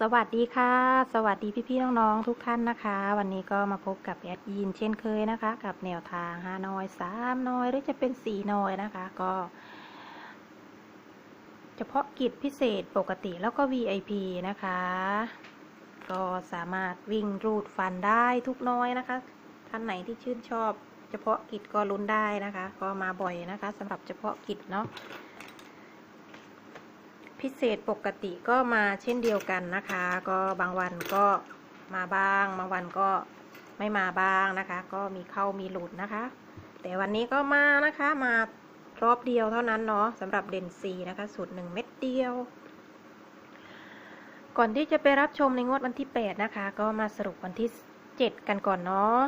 สวัสดีค่ะ สวัสดีพี่ๆน้องๆทุกท่านนะคะ วันนี้ก็มาพบกับแอดยินเช่นเคยนะคะ กับแนวทางฮานอยสามนอยหรือจะเป็นสี่นอยนะคะ ก็ เฉพาะกิจพิเศษปกติแล้วก็ VIP นะคะ ก็สามารถวิ่งรูดฟันได้ทุกน้อยนะคะ ท่านไหนที่ชื่นชอบ เฉพาะกิจก็ลุ้นได้นะคะ ก็มาบ่อยนะคะสำหรับเฉพาะกิจเนาะ พิเศษปกติก็มาเช่นเดียวกันนะคะ ก็บางวันก็มาบ้างบางวันก็ไม่มาบ้างนะคะ ก็มีเข้ามีหลุดนะคะ แต่วันนี้ก็มานะคะมารอบเดียวเท่านั้นเนาะสำหรับเด่นซีนะคะ สูตรหนึ่งเม็ดเดียว ก่อนที่จะไปรับชมในงวดวันที่8นะคะ ก็มาสรุปวันที่ 7 กันก่อนเนาะ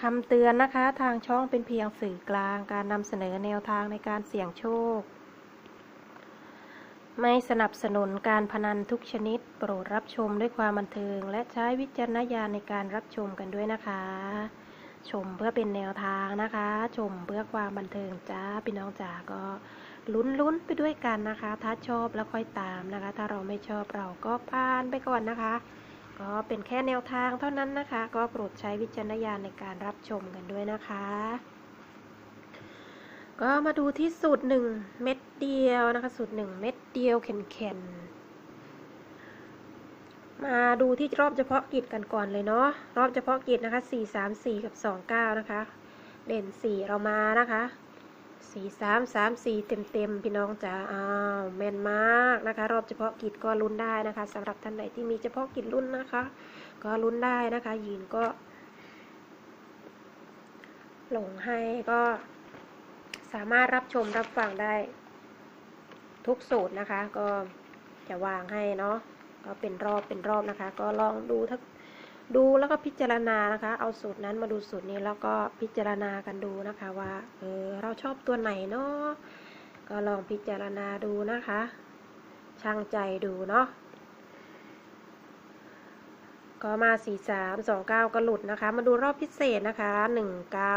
คำเตือนนะคะ ทางช่องเป็นเพียงสื่อกลางการนำเสนอแนวทางในการเสี่ยงโชค ไม่สนับสนุนการพนันทุกชนิด โปรดรับชมด้วยความบันเทิง และใช้วิจารณญาณในการรับชมกันด้วยนะคะ ชมเพื่อเป็นแนวทางนะคะ ชมเพื่อความบันเทิงจ้าพี่น้องจ๋าก็ลุ้นลุ้นๆไปด้วยกันนะคะ ถ้าชอบแล้วค่อยตามนะคะ ถ้าเราไม่ชอบเราก็ผ่านไปก่อนนะคะ ก็เป็นแค่แนวทางเท่านั้นนะคะ ก็โปรดใช้วิจารณญาณในการรับชมกันด้วยนะคะ ก็มาดูที่สูตรหนึ่งเม็ดเดียวนะคะ สูตรหนึ่งเม็ดเดียวแข็งๆมาดูที่รอบเฉพาะกิจกันก่อนเลยเนาะรอบเฉพาะกิจนะคะสี่สามสี่กับสองเก้านะคะ เด่นสี่เรามานะคะสี่สามสามสี่เต็มเต็มๆพี่น้องจ๋าอ้าวแม่นมากนะคะ รอบเฉพาะกิจก็ลุ้นได้นะคะสำหรับท่านไหนที่มีเฉพาะกิจรุ่นนะคะ ก็ลุ้นได้นะคะยินก็ หลงให้ก็ สามารถรับชมรับฟังได้ ทุกสูตรนะคะ ก็จะวางให้เนาะก็เป็นรอบเป็นรอบนะคะ ก็ลองดูทักดูแล้วก็พิจารณานะคะ เอาสูตรนั้นมาดูสูตรนี้แล้วก็พิจารณากันดูนะคะว่าเออเราชอบตัวไหนเนาะก็ลองพิจารณาดูนะคะช่างใจดูเนาะก็มา 4 3 2 9 ก็หลุดนะคะ มาดูรอบพิเศษนะคะ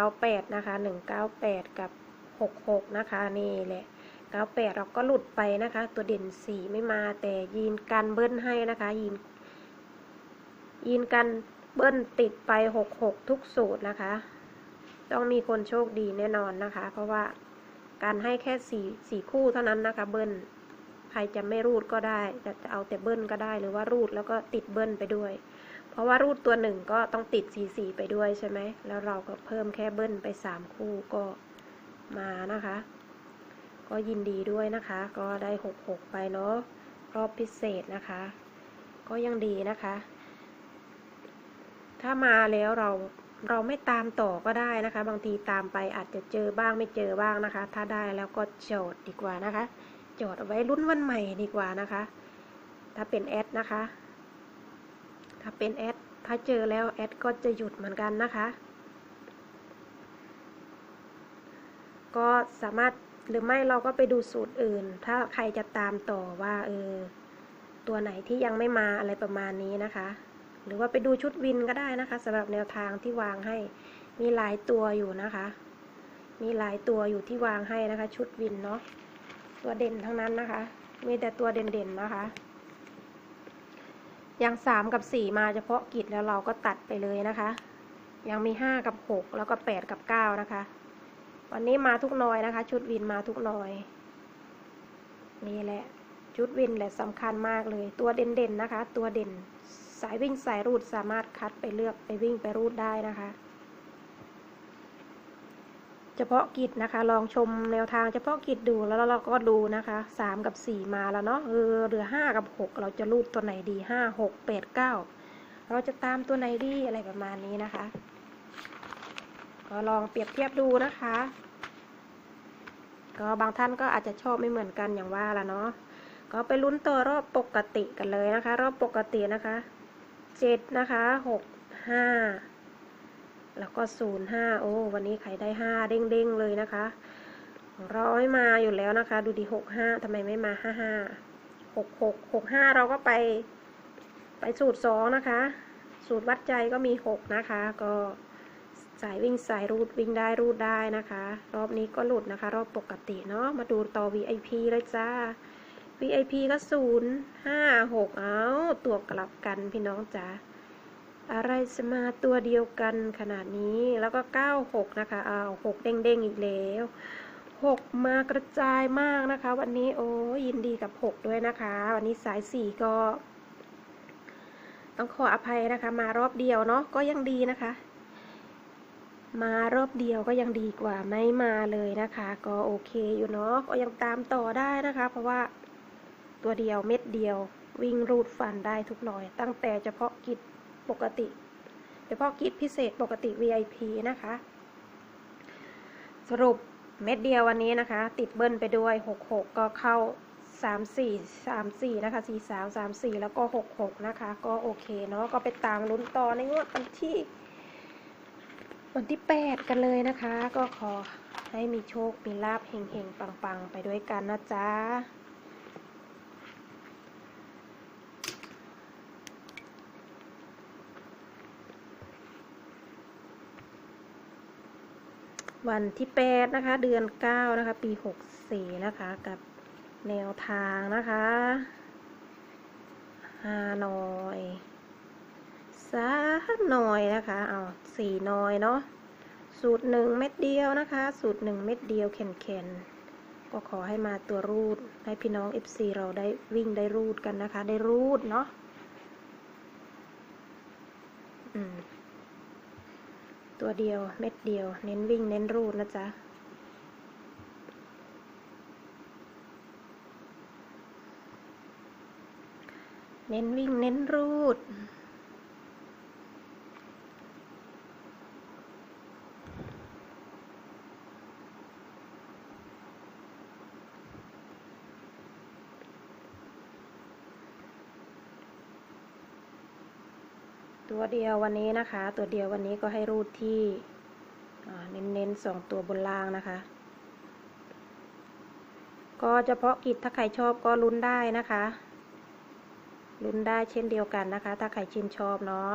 198 นะคะ 198 กับ 66 นะคะ นี่แหละ 98 เราก็หลุดไปนะคะ ตัวเด่น 4 ไม่มาแต่ยีนกันเบิ้ลให้นะคะ ยีน ยีนกันเบิ้ลติดไป 66 ทุกสูตรนะคะ ต้องมีคนโชคดีแน่นอนนะคะ เพราะว่าการให้แค่4 4คู่เท่านั้นนะคะ เบิ้ลใครจะไม่รูดก็ได้จะจะเอาแต่เบิ้ลก็ได้หรือว่ารูดแล้วก็ติดเบิ้ลไปด้วย เพราะว่ารูดตัวหนึ่งก็ต้องติด4 4ไปด้วยใช่ไหมแล้วเราก็เพิ่มแค่เบิ้ลไป3คู่ก็ มานะคะ ก็ยินดีด้วยนะคะ ก็ได้ 66 ไปเนาะรอบพิเศษนะคะ ก็ยังดีนะคะ ถ้ามาแล้วเราเราไม่ตามต่อก็ได้นะคะ บางทีตามไปอาจจะเจอบ้างไม่เจอบ้างนะคะ ถ้าได้แล้วก็จอดดีกว่านะคะจอดเอาไว้รุ่นวันใหม่ดีกว่านะคะ ถ้าเป็นแอดนะคะ ถ้าเป็นแอดถ้าเจอแล้วแอดก็จะหยุดเหมือนกันนะคะ ก็สามารถหรือไม่เราก็ไปดูสูตรอื่น ถ้าใครจะตามต่อว่าเออตัวไหนที่ยังไม่มาอะไรประมาณนี้นะคะ หรือว่าไปดูชุดวินก็ได้นะคะสำหรับแนวทางที่วางให้มีหลายตัวอยู่นะคะ มีหลายตัวอยู่ที่วางให้นะคะ ชุดวินเนาะตัวเด่นทั้งนั้นนะคะ มีแต่ตัวเด่นๆนะคะ อย่างสามกับสี่มาเฉพาะกิจแล้วเราก็ตัดไปเลยนะคะ ยังมีห้ากับหกแล้วก็แปดกับเก้านะคะ วันนี้มาทุกนอยนะคะ ชุดวินมาทุกนอยนี่แหละ ชุดวินแหละสำคัญมากเลย ตัวเด่นๆนะคะ ตัวเด่นสายวิ่งสายรูดสามารถคัดไปเลือกไปวิ่งไปรูดได้นะคะ เฉพาะกิจนะคะ ลองชมแนวทางเฉพาะกิจดูแล้วเราก็ดูนะคะสามกับสี่มาแล้วเนาะเออเหลือห้ากับหกเราจะรูดตัวไหนดีห้าหกแปดเก้าเราจะตามตัวไหนดีอะไรประมาณนี้นะคะ ก็ลองเปรียบเทียบดูนะคะ ก็บางท่านก็อาจจะชอบไม่เหมือนกันอย่างว่าละเนาะก็ไปลุ้นตัวรอบปกติกันเลยนะคะ รอบปกตินะคะเจ็ดนะคะหกห้าแล้วก็ศูนย์ห้าโอ้วันนี้ใครได้ห้าเด้งๆเลยนะคะของเราไม่มาอยู่แล้วนะคะ ดูดีหกห้าทำไมไม่มาห้าห้าหกหกหกห้าเราก็ไป ไปสูตรสองนะคะ สูตรวัดใจก็มีหกนะคะ ก็ สายวิ่งสายรูดวิ่งได้รูดได้นะคะ รอบนี้ก็หลุดนะคะ รอบปกติเนาะมาดูต่อ VIP เลยจ้า VIP ก็ศูนย์ห้าหกเอาตัวกลับกันพี่น้องจ๋าอะไรจะมาตัวเดียวกันขนาดนี้แล้วก็เก้าหกนะคะเอาหกเด้งๆอีกแล้วหกมากระจายมากนะคะ วันนี้โอ้ยยินดีกับหกด้วยนะคะ วันนี้สายสี่ก็ ต้องขออภัยนะคะ มารอบเดียวเนาะก็ยังดีนะคะ มารอบเดียวก็ยังดีกว่าไม่มาเลยนะคะ ก็โอเคอยู่เนาะก็ยังตามต่อได้นะคะ เพราะว่าตัวเดียวเม็ดเดียว วิ่งรูดฟันได้ทุกหน่อย ตั้งแต่เฉพาะกิจปกติ เฉพาะกิจพิเศษปกติ VIP นะคะ สรุปเม็ดเดียววันนี้นะคะ ติดเบิ้ลไปด้วย 66 ก็เข้า 34 34 นะคะ 43 34 แล้วก็ 66 นะคะ ก็โอเคเนาะก็ไปตามลุ้นต่อในงวดวันที่ วันที่ 8 กันเลยนะคะ ก็ขอให้มีโชค มีลาบเฮงๆ ปังๆ ไปด้วยกันนะจ๊ะวันที่ 8 นะคะ เดือน 9 นะคะ ปี 64 นะคะ กับแนวทางนะคะฮานอย สามหน่อยนะคะเอาสี่หน่อยเนาะสูตรหนึ่งเม็ดเดียวนะคะ สูตรหนึ่งเม็ดเดียวแข็งๆก็ขอให้มาตัวรูดให้พี่น้อง FC เราได้วิ่งได้รูดกันนะคะ ได้รูดเนาะตัวเดียวเม็ดเดียว เน้นวิ่งเน้นรูดนะจ๊ะเน้นวิ่งเน้นรูด ตัวเดียววันนี้นะคะ ตัวเดียววันนี้ก็ให้รูดที่เน้นๆสองตัวบนล่างนะคะ ก็เฉพาะกิจถ้าใครชอบก็ลุ้นได้นะคะลุ้นได้เช่นเดียวกันนะคะ ถ้าใครชื่นชอบเนาะ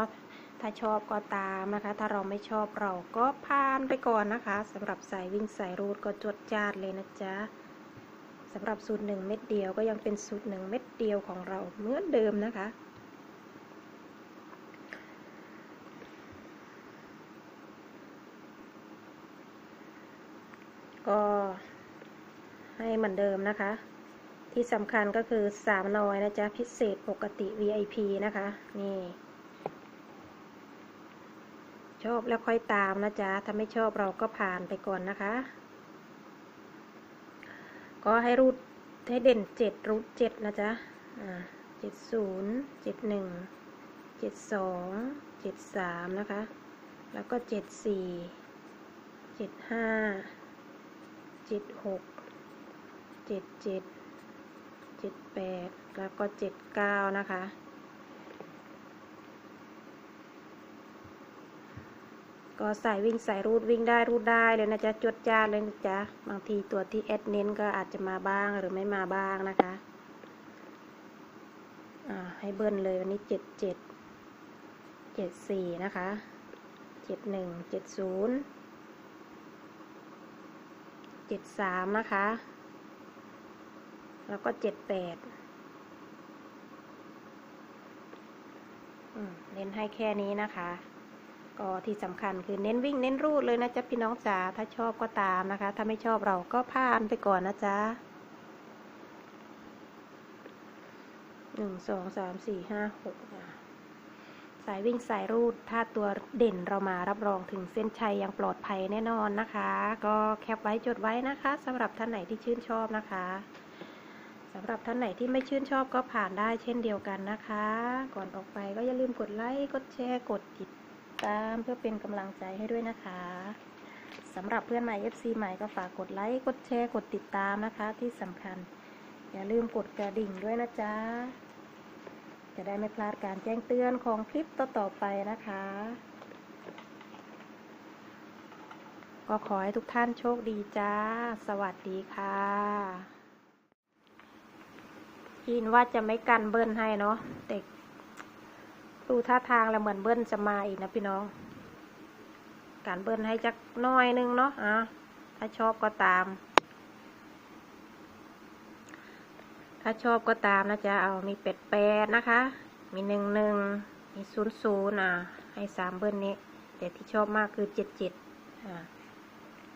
ถ้าชอบก็ตามนะคะ ถ้าเราไม่ชอบเราก็ผ่านไปก่อนนะคะสำหรับสายวิ่งสายรูดก็จดจาดเลยนะจ๊ะสำหรับสูตรหนึ่งเม็ดเดียวก็ยังเป็นสูตรหนึ่งเม็ดเดียวของเราเหมือนเดิมนะคะ ก็ให้เหมือนเดิมนะคะ ที่สำคัญก็คือสามน้อยนะจ๊ะ พิเศษปกติ VIP นะคะ นี่ ชอบแล้วค่อยตามนะจ๊ะ ถ้าไม่ชอบเราก็ผ่านไปก่อนนะคะ ก็ให้รูดให้เด่นเจ็ดรูดเจ็ดนะจ๊ะ อ่าเจ็ดศูนย์เจ็ดหนึ่งเจ็ดสองเจ็ดสามนะคะ แล้วก็เจ็ดสี่เจ็ดห้า เจ็ดหกเจ็ดเจ็ดเจ็ดแปดแล้วก็เจ็ดเก้านะคะ ก็ใส่วิ่งใส่รูดวิ่งได้รูดได้เลยนะจ๊ะจดจ้าเลยนะจ๊ะบางทีตัวที่แอดเน้นก็อาจจะมาบ้างหรือไม่มาบ้างนะคะอ่าให้เบิ้ลเลยวันนี้เจ็ดเจ็ดเจ็ดสี่นะคะเจ็ดหนึ่งเจ็ดศูนย์ เจ็ดสามนะคะ แล้วก็เจ็ดแปดเน้นให้แค่นี้นะคะ ก็ที่สำคัญคือเน้นวิ่งเน้นรูดเลยนะจ๊ะพี่น้องจ๋า ถ้าชอบก็ตามนะคะ ถ้าไม่ชอบเราก็ผ่านไปก่อนนะจ๊ะหนึ่งสองสามสี่ห้าหก สายวิ่งสายรูด ถ้าตัวเด่นเรามารับรองถึงเส้นชัยอย่างปลอดภัยแน่นอนนะคะ ก็แคปไว้จดไว้นะคะสำหรับท่านไหนที่ชื่นชอบนะคะสำหรับท่านไหนที่ไม่ชื่นชอบก็ผ่านได้เช่นเดียวกันนะคะ ก่อนออกไปก็อย่าลืมกดไลค์กดแชร์กดติดตามเพื่อเป็นกำลังใจให้ด้วยนะคะสำหรับเพื่อนใหม่ FC ใหม่ก็ฝากกดไลค์กดแชร์กดติดตามนะคะ ที่สำคัญ อย่าลืมกดกระดิ่งด้วยนะจ๊ะ จะได้ไม่พลาดการแจ้งเตือนของคลิปต่อๆไปนะคะ ก็ขอให้ทุกท่านโชคดีจ้า สวัสดีค่ะยินว่าจะไม่กันเบิ้ลให้เนาะแต่ดูท่าทางแล้วเหมือนเบิ้ลจะมาอีกนะพี่น้อง การเบิ้ลให้จักน้อยนึงเนาะอะถ้าชอบก็ตาม ถ้าชอบก็ตามนะจ๊ะเอามีเป็ดแปดนะคะ มีหนึ่งหนึ่งมีศูนย์ศูนย์อะให้สามเบิ้ลนี้ แต่ที่ชอบมากคือเจ็ดเจ็ดอ่า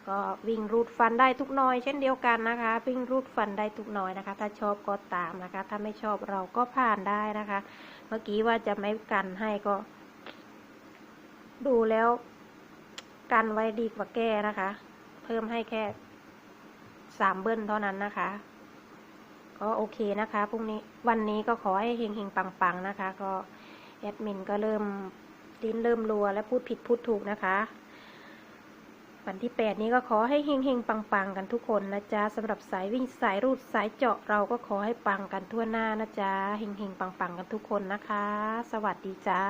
ก็วิ่งรูดฟันได้ทุกน้อย เช่นเดียวกันนะคะ วิ่งรูดฟันได้ทุกน้อยนะคะ ถ้าชอบก็ตามนะคะ ถ้าไม่ชอบเราก็ผ่านได้นะคะ เมื่อกี้ว่าจะไม่กันให้ก็ ดูแล้ว กันไว้ดีกว่าแก้นะคะ เพิ่มให้แค่สามเบิ้ลเท่านั้นนะคะ ก็โอเคนะคะพรุ่งนี้วันนี้ก็ขอให้เฮงๆปังๆนะคะ ก็แอดมินก็เริ่มลิ้นเริ่มรัวและพูดผิดพูดถูกนะคะ วันที่ 8 นี้ก็ขอให้เฮงๆปังๆกันทุกคนนะจ๊ะสำหรับสายวิ่งสายรูดสายเจาะเราก็ขอให้ปังกันทั่วหน้านะจ๊ะเฮงๆปังๆกันทุกคนนะคะ สวัสดีจ้า